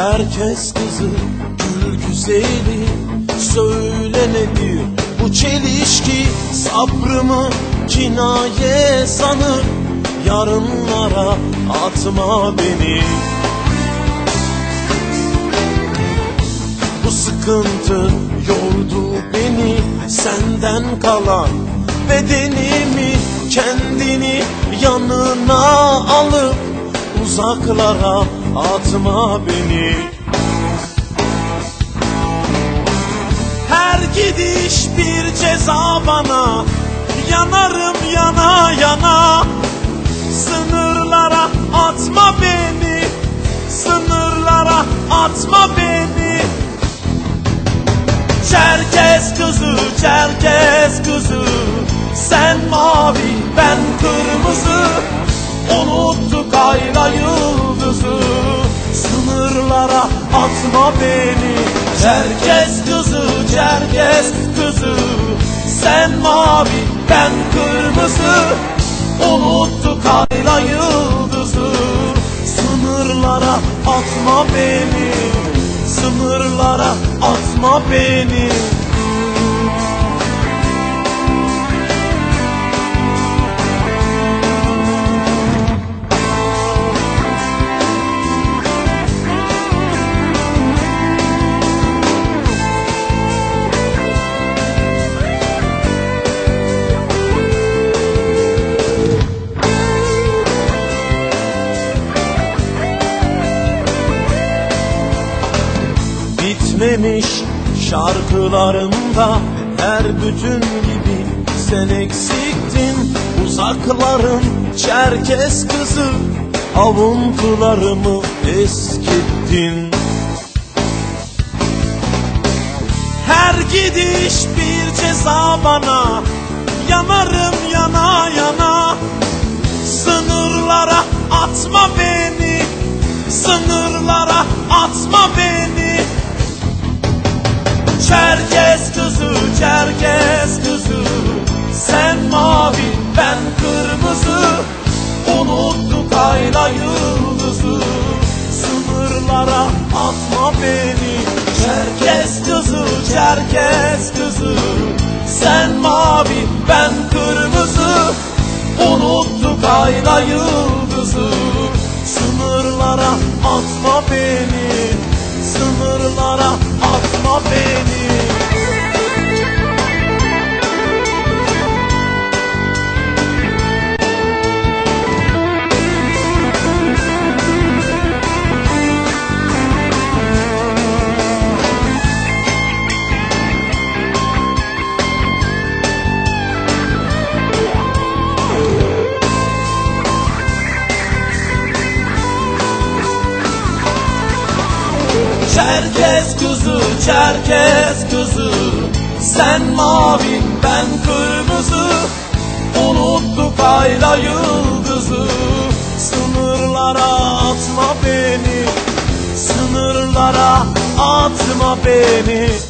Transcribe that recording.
Çerkes kızı gül güzeli Söyle nedir bu çelişki Sabrımı kinaye sanır. Yarınlara atma beni. Bu sıkıntı yordu beni. Senden kalan bedenimi Kendini yanına alıp Uzaklara atma beni. Her gidiş bir ceza bana Yanarım yana yana. Sınırlara atma beni Sınırlara atma beni. Çerkez kızı, Çerkez kızı Sen mavi, ben kırmızı Ayla yıldızı Sınırlara atma beni. Çerkez kızı, Çerkez kızı Sen mavi, ben kırmızı. Unuttuk ayla yıldızı Sınırlara atma beni. Sınırlara atma beni Bitmemiş şarkılarımda her bütün gibi sen eksiktin. Uzakların Çerkes kızı avuntularımı eskittin. Her gidiş bir ceza bana Yanarım yana yana. Sınırlara atma beni Sınırlara atma beni Çerkez kızı, Çerkez kızı Sen mavi, ben kırmızı. Unuttuk ayla yıldızı. Sınırlara atma beni. Çerkez kızı, Çerkez kızı Sen mavi, ben kırmızı. Unuttuk ayla yıldızı Çerkez kızı, Çerkez kızı Sen mavi, ben kırmızı. Unuttuk ayla yıldızı. Sınırlara atma beni. Sınırlara atma beni